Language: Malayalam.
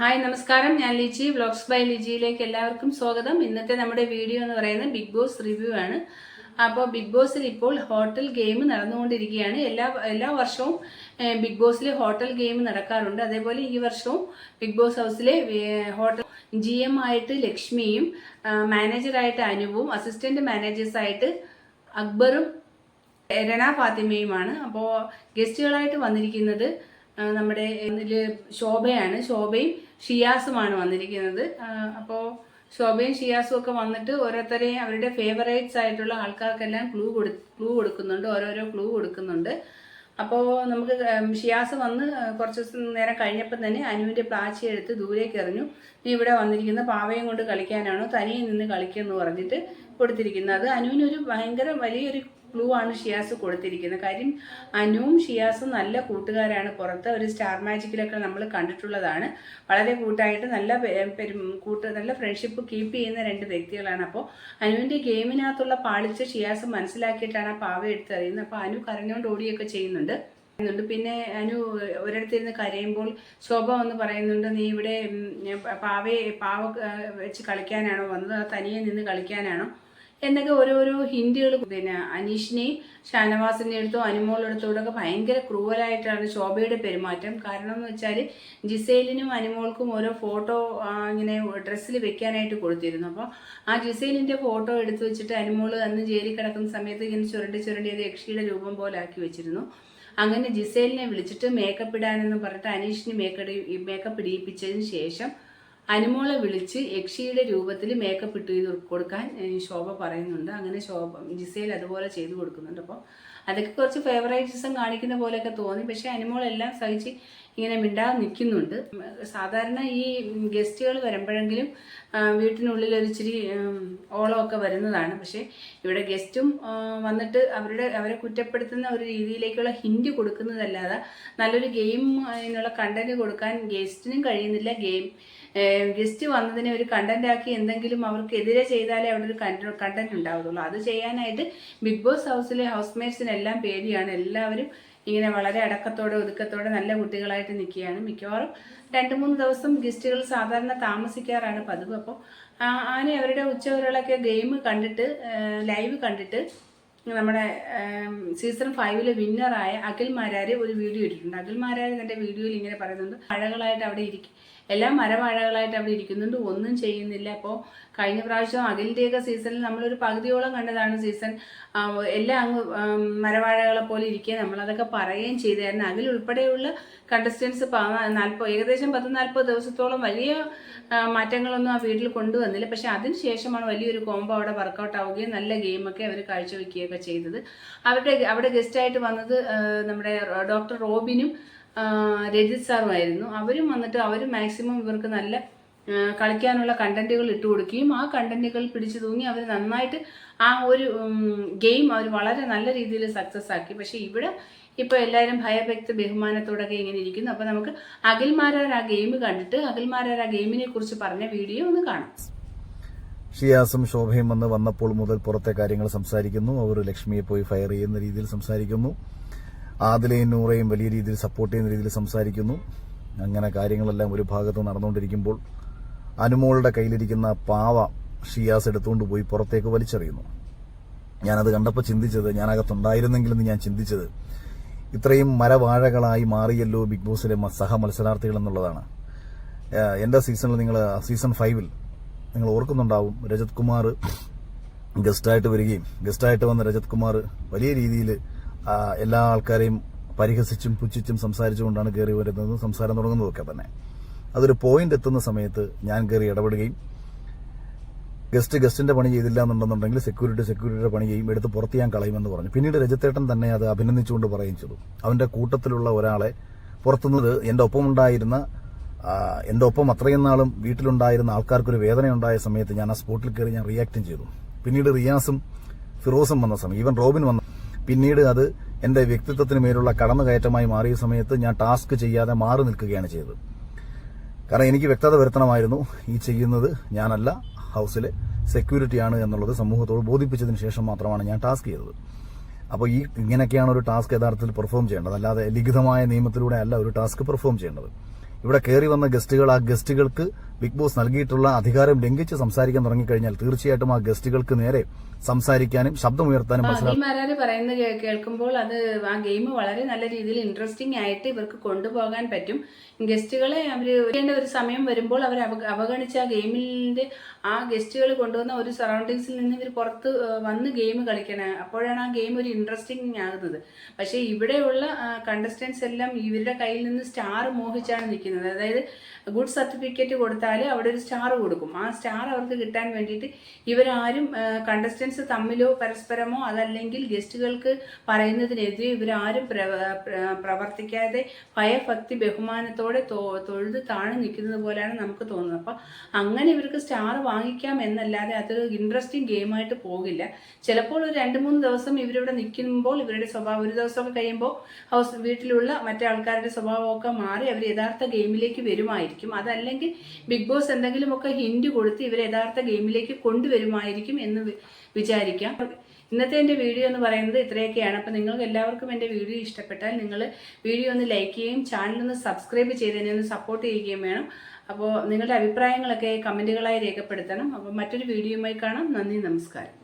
ഹായ് നമസ്കാരം. ഞാൻ ലിജി. വ്ലോഗ്സ് ബൈ ലിജിയിലേക്ക് എല്ലാവർക്കും സ്വാഗതം. ഇന്നത്തെ നമ്മുടെ വീഡിയോ എന്ന് പറയുന്നത് ബിഗ് ബോസ് റിവ്യൂ ആണ്. അപ്പോൾ ബിഗ് ബോസിൽ ഇപ്പോൾ ഹോട്ടൽ ഗെയിം നടന്നുകൊണ്ടിരിക്കുകയാണ്. എല്ലാ എല്ലാ വർഷവും ബിഗ് ബോസിൽ ഹോട്ടൽ ഗെയിം നടക്കാറുണ്ട്. അതേപോലെ ഈ വർഷവും ബിഗ് ബോസ് ഹൗസിലെ ഹോട്ടൽ ജി എം ആയിട്ട് ലക്ഷ്മിയും മാനേജറായിട്ട് അനുവും അസിസ്റ്റന്റ് മാനേജേഴ്സായിട്ട് അക്ബറും രണ ഫാത്തിമയുമാണ്. അപ്പോൾ ഗസ്റ്റുകളായിട്ട് വന്നിരിക്കുന്നത് നമ്മുടെ ശോഭയാണ്. ശോഭയും ഷിയാസുമാണ് വന്നിരിക്കുന്നത്. അപ്പോൾ ശോഭയും ഷിയാസും ഒക്കെ വന്നിട്ട് ഓരോരുത്തരെയും അവരുടെ ഫേവറേറ്റ്സ് ആയിട്ടുള്ള ആൾക്കാർക്കെല്ലാം ക്ലൂ കൊടു ക്ലൂ കൊടുക്കുന്നുണ്ട്. ഓരോരോ ക്ലൂ കൊടുക്കുന്നുണ്ട്. അപ്പോൾ നമുക്ക് ഷിയാസ് വന്ന് കുറച്ച് ദിവസം നേരം കഴിഞ്ഞപ്പം തന്നെ അനുവിന്റെ പ്ലാച്ചി എടുത്ത് ദൂരേക്ക് എറിഞ്ഞു. നീ ഇവിടെ വന്നിരിക്കുന്ന പാവയും കൊണ്ട് കളിക്കാനാണോ തനിയെ നിന്ന് കളിക്കുമെന്ന് പറഞ്ഞിട്ട് കൊടുത്തിരിക്കുന്നത്. അത് അനുവിനൊരു ഭയങ്കര വലിയൊരു ക്ലൂ ആണ് ഷിയാസ് കൊടുത്തിരിക്കുന്നത്. കാര്യം അനുവും ഷിയാസും നല്ല കൂട്ടുകാരാണ്. പുറത്ത് ഒരു സ്റ്റാർ മാജിക്കിലൊക്കെ നമ്മൾ കണ്ടിട്ടുള്ളതാണ്. വളരെ കൂട്ടായിട്ട് നല്ല പെരും കൂട്ട് നല്ല ഫ്രണ്ട്ഷിപ്പ് കീപ്പ് ചെയ്യുന്ന രണ്ട് വ്യക്തികളാണ്. അപ്പോൾ അനുവിന്റെ ഗെയിമിനകത്തുള്ള പാളിച്ച ഷിയാസ് മനസ്സിലാക്കിയിട്ടാണ് ആ പാവ എടുത്തറിയുന്നത്. അപ്പോൾ അനു കരഞ്ഞുകൊണ്ട് ഓടിയൊക്കെ ചെയ്യുന്നുണ്ട്. പിന്നെ അനു ഒരിടത്തിരുന്ന് കരയുമ്പോൾ ശോഭ വന്ന് പറയുന്നുണ്ട് നീ ഇവിടെ പാവയെ പാവ വെച്ച് കളിക്കാനാണോ വന്നത്? തനിയെ നിന്ന് കളിക്കാനാണോ? എന്നൊക്കെ ഓരോരോ ഹിന്റുകൾ പിന്നെ അനീഷിനെയും ഷാനവാസിന്റെ അടുത്തും അനുമോളെടുത്തോടും ഒക്കെ ഭയങ്കര ക്രൂവലായിട്ടാണ് ശോഭയുടെ പെരുമാറ്റം. കാരണം എന്ന് വെച്ചാൽ ജിസൈലിനും അനുമോൾക്കും ഓരോ ഫോട്ടോ ഇങ്ങനെ ഡ്രസ്സിൽ വെക്കാനായിട്ട് കൊടുത്തിരുന്നു. അപ്പോൾ ആ ജിസൈലിന്റെ ഫോട്ടോ എടുത്തു വെച്ചിട്ട് അനുമോൾ അന്ന് ജയിലിൽ കിടക്കുന്ന സമയത്ത് ഇങ്ങനെ ചുരണ്ടി ചുരണ്ടി അത് യക്ഷിയുടെ രൂപം പോലെ ആക്കി വെച്ചിരുന്നു. അങ്ങനെ ജിസൈലിനെ വിളിച്ചിട്ട് മേക്കപ്പ് ഇടാനെന്ന് പറഞ്ഞിട്ട് അനീഷിന് മേക്കപ്പ് മേക്കപ്പ് ഇടിയിപ്പിച്ചതിന് ശേഷം അനുമോളെ വിളിച്ച് യക്ഷിയുടെ രൂപത്തിൽ മേക്കപ്പ് ഇട്ട് ചെയ്ത് കൊടുക്കാൻ ശോഭ പറയുന്നുണ്ട്. അങ്ങനെ ശോഭ ജിസയിൽ അതുപോലെ ചെയ്തു കൊടുക്കുന്നുണ്ട്. അപ്പോൾ അതൊക്കെ കുറച്ച് ഫേവറേറ്റിസം കാണിക്കുന്ന പോലെയൊക്കെ തോന്നി. പക്ഷേ അനുമോളെല്ലാം സഹിച്ച് ഇങ്ങനെ മിണ്ടാതെ നിൽക്കുന്നുണ്ട്. സാധാരണ ഈ ഗസ്റ്റുകൾ വരുമ്പോഴെങ്കിലും വീട്ടിനുള്ളിൽ ഒരു ഇച്ചിരി ഉം, ഓളമൊക്കെ വരുന്നതാണ്. പക്ഷേ ഇവിടെ ഗസ്റ്റും വന്നിട്ട് അവരുടെ അവരെ കുറ്റപ്പെടുത്തുന്ന ഒരു രീതിയിലേക്കുള്ള ഹിൻഡ് കൊടുക്കുന്നതല്ലാതെ നല്ലൊരു ഗെയിം അതിനുള്ള കണ്ടന്റ് കൊടുക്കാൻ ഗസ്റ്റിനും കഴിയുന്നില്ല. ഗെയിം ഗസ്റ്റ് വന്നതിനെ ഒരു കണ്ടന്റാക്കി എന്തെങ്കിലും അവർക്കെതിരെ ചെയ്താലേ അവിടെ ഒരു കണ്ടന്റ് ഉണ്ടാവുള്ളൂ അത് ചെയ്യാനായിട്ട് ബിഗ് ബോസ് ഹൗസിലെ ഹൗസ്മേറ്റ്സിനെല്ലാം പേടിയാണ്. എല്ലാവരും ഇങ്ങനെ വളരെ അടക്കത്തോടെ ഒതുക്കത്തോടെ നല്ല കുട്ടികളായിട്ട് നിൽക്കുകയാണ് മിക്കവാറും. രണ്ട് മൂന്ന് ദിവസം ഗസ്റ്റുകൾ സാധാരണ താമസിക്കാറാണ് പതിവ്. അപ്പോൾ ആനെ അവരുടെ ഉച്ചവരകളൊക്കെ ഗെയിം കണ്ടിട്ട് ലൈവ് കണ്ടിട്ട് നമ്മുടെ സീസൺ ഫൈവിലെ വിന്നറായ അഖിൽ മാരാര് ഒരു വീഡിയോ ഇട്ടിട്ടുണ്ട്. അഖിൽ മാരാര് തന്റെ വീഡിയോയിൽ ഇങ്ങനെ പറയുന്നുണ്ട് മഴകളായിട്ട് അവിടെ ഇരിക്കും എല്ലാം മരവാഴകളായിട്ട് അവിടെ ഇരിക്കുന്നുണ്ട്. ഒന്നും ചെയ്യുന്നില്ല. അപ്പോൾ കഴിഞ്ഞ പ്രാവശ്യം അഖിലിന്റെയൊക്കെ സീസണിൽ നമ്മളൊരു പകുതിയോളം കണ്ടതാണ് സീസൺ എല്ലാം അങ്ങ് മരവാഴകളെ പോലെ ഇരിക്കുക നമ്മളതൊക്കെ പറയുകയും ചെയ്തായിരുന്നു. അതിലുൾപ്പെടെയുള്ള കണ്ടസ്റ്റൻസ് നാൽപ്പത് ഏകദേശം പത്ത് നാൽപ്പത് ദിവസത്തോളം വലിയ മാറ്റങ്ങളൊന്നും ആ വീട്ടിൽ കൊണ്ടുവന്നില്ല. പക്ഷേ അതിന് ശേഷമാണ് വലിയൊരു കോംബോ അവിടെ വർക്കൗട്ട് ആവുകയും നല്ല ഗെയിമൊക്കെ അവർ കാഴ്ചവെക്കുകയൊക്കെ ചെയ്തത്. അവരുടെ അവിടെ ഗസ്റ്റായിട്ട് വന്നത് നമ്മുടെ ഡോക്ടർ റോബിനും രജിത് സാറുമായിരുന്നു. അവരും വന്നിട്ട് അവർ മാക്സിമം ഇവർക്ക് നല്ല കളിക്കാനുള്ള കണ്ടന്റുകൾ ഇട്ട് കൊടുക്കുകയും ആ കണ്ടന്റുകൾ പിടിച്ചു തൂങ്ങി അവർ നന്നായിട്ട് ആ ഒരു ഗെയിം അവർ വളരെ നല്ല രീതിയിൽ സക്സസ് ആക്കി. പക്ഷേ ഇവിടെ ഇപ്പോൾ എല്ലാവരും ഭയഭക്തി ബഹുമാനത്തോടൊക്കെ ഇങ്ങനെ ഇരിക്കുന്നു. അപ്പോൾ നമുക്ക് അഖിൽമാരാർ ആ ഗെയിം കണ്ടിട്ട് അഖിൽമാരാർ ആ ഗെയിമിനെ കുറിച്ച് പറഞ്ഞ വീഡിയോ ഒന്ന് കാണാം. ഷിയാസും ശോഭയും വന്ന് വന്നപ്പോൾ മുതൽ പുറത്തെ കാര്യങ്ങൾ സംസാരിക്കുന്നു. അവർ ലക്ഷ്മിയെ പോയി ഫയർ ചെയ്യുന്ന രീതിയിൽ സംസാരിക്കുന്നു. ആദിലയും നൂറയും വലിയ രീതിയിൽ സപ്പോർട്ട് ചെയ്യുന്ന രീതിയിൽ സംസാരിക്കുന്നു. അങ്ങനെ കാര്യങ്ങളെല്ലാം ഒരു ഭാഗത്ത് നടന്നുകൊണ്ടിരിക്കുമ്പോൾ അനുമോളുടെ കയ്യിലിരിക്കുന്ന പാവ ഷിയാസ് എടുത്തുകൊണ്ട് പോയി പുറത്തേക്ക് വലിച്ചെറിയുന്നു. ഞാനത് കണ്ടപ്പോൾ ചിന്തിച്ചത് ഞാനകത്തുണ്ടായിരുന്നെങ്കിലെന്ന് ഞാൻ ചിന്തിച്ചത് ഇത്രയും മരവാഴകളായി മാറിയല്ലോ ബിഗ് ബോസിലെ സഹ മത്സരാർത്ഥികൾ എന്നുള്ളതാണ്. എന്റെ സീസണിൽ നിങ്ങൾ സീസൺ ഫൈവിൽ നിങ്ങൾ ഓർക്കുന്നുണ്ടാവും രജത് കുമാർ ഗസ്റ്റായിട്ട് വരികയും ഗസ്റ്റായിട്ട് വന്ന രജത് കുമാർ വലിയ രീതിയിൽ എല്ലാ ആൾക്കാരെയും പരിഹസിച്ചും പുച്ഛിച്ചും സംസാരിച്ചുകൊണ്ടാണ് കയറി വരുന്നത്. സംസാരം തുടങ്ങുന്നതൊക്കെ തന്നെ. അതൊരു പോയിന്റ് എത്തുന്ന സമയത്ത് ഞാൻ കയറി ഇടപെടുകയും ഗസ്റ്റ് ഗസ്റ്റിന്റെ പണി ചെയ്തില്ല എന്നുണ്ടെന്നുണ്ടെങ്കിൽ സെക്യൂരിറ്റി സെക്യൂരിറ്റിയുടെ പണി ചെയ്യും എടുത്ത് പുറത്ത് ഞാൻ കളയുമെന്ന് പറഞ്ഞു. പിന്നീട് രജത്തേട്ടൻ തന്നെ അത് അഭിനന്ദിച്ചുകൊണ്ട് പറയുകയും ചെയ്തു. അവന്റെ കൂട്ടത്തിലുള്ള ഒരാളെ പുറത്തുനിന്ന് എന്റെ ഒപ്പമുണ്ടായിരുന്ന എന്റെ ഒപ്പം അത്രയും നാളും വീട്ടിലുണ്ടായിരുന്ന ആൾക്കാർക്കൊരു വേദനയുണ്ടായ സമയത്ത് ഞാൻ ആ സ്പോട്ടിൽ കയറി ഞാൻ റിയാക്റ്റും ചെയ്തു. പിന്നീട് റിയാസും ഫിറോസും വന്ന സമയം ഈവൻ റോബിൻ വന്ന പിന്നീട് അത് എന്റെ വ്യക്തിത്വത്തിന് മേലുള്ള കടന്നുകയറ്റമായി മാറിയ സമയത്ത് ഞാൻ ടാസ്ക് ചെയ്യാതെ മാറി നിൽക്കുകയാണ് ചെയ്തത്. കാരണം എനിക്ക് വ്യക്തത വരുത്തണമായിരുന്നു ഈ ചെയ്യുന്നത് ഞാനല്ല ഹൗസിലെ സെക്യൂരിറ്റിയാണ് എന്നുള്ളത് സമൂഹത്തോട് ബോധിപ്പിച്ചതിന് ശേഷം മാത്രമാണ് ഞാൻ ടാസ്ക് ചെയ്തത്. അപ്പോൾ ഈ ഇങ്ങനെയൊക്കെയാണ് ഒരു ടാസ്ക് യഥാർത്ഥത്തിൽ പെർഫോം ചെയ്യേണ്ടത്. അല്ലാതെ ലിഖിതമായ നിയമത്തിലൂടെ അല്ല ഒരു ടാസ്ക് പെർഫോം ചെയ്യേണ്ടത്. ഇവിടെ കയറി വന്ന ഗസ്റ്റുകൾ ആ ഗസ്റ്റുകൾക്ക് ബിഗ് ബോസ് നൽകിയിട്ടുള്ള അധികാരം ലംഘിച്ച് സംസാരിക്കാൻ തുടങ്ങിക്കഴിഞ്ഞാൽ തീർച്ചയായിട്ടും ആ ഗസ്റ്റുകൾക്ക് നേരെ സംസാരിക്കാനും ശബ്ദമുയർത്താനും മനസ്സിലാക്കി പറയുന്നത് കേൾക്കുമ്പോൾ അത് ആ ഗെയിം വളരെ നല്ല രീതിയിൽ ഇൻട്രസ്റ്റിംഗ് ആയിട്ട് ഇവർക്ക് കൊണ്ടുപോകാൻ പറ്റും. ഗസ്റ്റുകളെ അവർ വരേണ്ട ഒരു സമയം വരുമ്പോൾ അവർ അവഗണിച്ച ആ ഗെയിമിന്റെ ആ ഗസ്റ്റുകൾ കൊണ്ടുവന്ന ഒരു സറൗണ്ടിങ്സിൽ നിന്ന് ഇവർ പുറത്ത് വന്ന് ഗെയിം കളിക്കണം അപ്പോഴാണ് ആ ഗെയിം ഒരു ഇൻട്രസ്റ്റിംഗ് ആകുന്നത്. പക്ഷേ ഇവിടെയുള്ള കണ്ടസ്റ്റൻസ് എല്ലാം ഇവരുടെ കയ്യിൽ നിന്ന് സ്റ്റാർ മോഹിച്ചാണ് നിൽക്കുന്നത്. അതായത് ഗുഡ് സർട്ടിഫിക്കറ്റ് കൊടുത്താൽ അവിടെ ഒരു സ്റ്റാർ കൊടുക്കും. ആ സ്റ്റാർ അവർക്ക് കിട്ടാൻ വേണ്ടിയിട്ട് ഇവരാരും കണ്ടസ്റ്റൻസ് തമ്മിലോ പരസ്പരമോ അതല്ലെങ്കിൽ ഗസ്റ്റുകൾക്ക് പറയുന്നതിനെതിരെ ഇവരാരും പ്രവ- പ്ര- പ്രവർത്തിക്കാതെ ഭയഭക്തി ബഹുമാനത്തോടെ തൊഴുത് താഴെ നിൽക്കുന്നത് പോലെയാണ് നമുക്ക് തോന്നുന്നത്. അപ്പം അങ്ങനെ ഇവർക്ക് സ്റ്റാർ വാങ്ങിക്കാം എന്നല്ലാതെ അതൊരു ഇൻട്രസ്റ്റിംഗ് ഗെയിമായിട്ട് പോകില്ല. ചിലപ്പോൾ ഒരു രണ്ട് മൂന്ന് ദിവസം ഇവരിവിടെ നിൽക്കുമ്പോൾ ഇവരുടെ സ്വഭാവം ഒരു ദിവസമൊക്കെ കഴിയുമ്പോൾ ഹൗസ് വീട്ടിലുള്ള മറ്റേ ആൾക്കാരുടെ സ്വഭാവമൊക്കെ മാറി അവർ യഥാർത്ഥ ഗെയിമിലേക്ക് വരുമായിരിക്കും. അതല്ലെങ്കിൽ ബിഗ് ബോസ് എന്തെങ്കിലുമൊക്കെ ഹിൻഡ് കൊടുത്ത് ഇവരെ യഥാർത്ഥ ഗെയിമിലേക്ക് കൊണ്ടുവരുമായിരിക്കും എന്ന് വിചാരിക്കാം. ഇന്നത്തെ എന്റെ വീഡിയോ എന്ന് പറയുന്നത് ഇത്രയൊക്കെയാണ്. അപ്പോൾ നിങ്ങൾക്ക് എല്ലാവർക്കും എന്റെ വീഡിയോ ഇഷ്ടപ്പെട്ടാൽ നിങ്ങൾ വീഡിയോ ഒന്ന് ലൈക്ക് ചെയ്യുകയും ചാനൽ ഒന്ന് സബ്സ്ക്രൈബ് ചെയ്ത് എന്നെ ഒന്ന് സപ്പോർട്ട് ചെയ്യുകയും വേണം. അപ്പോൾ നിങ്ങളുടെ അഭിപ്രായങ്ങളൊക്കെ കമന്റുകളായി രേഖപ്പെടുത്തണം. അപ്പോൾ മറ്റൊരു വീഡിയോയുമായി കാണാം. നന്ദി നമസ്കാരം.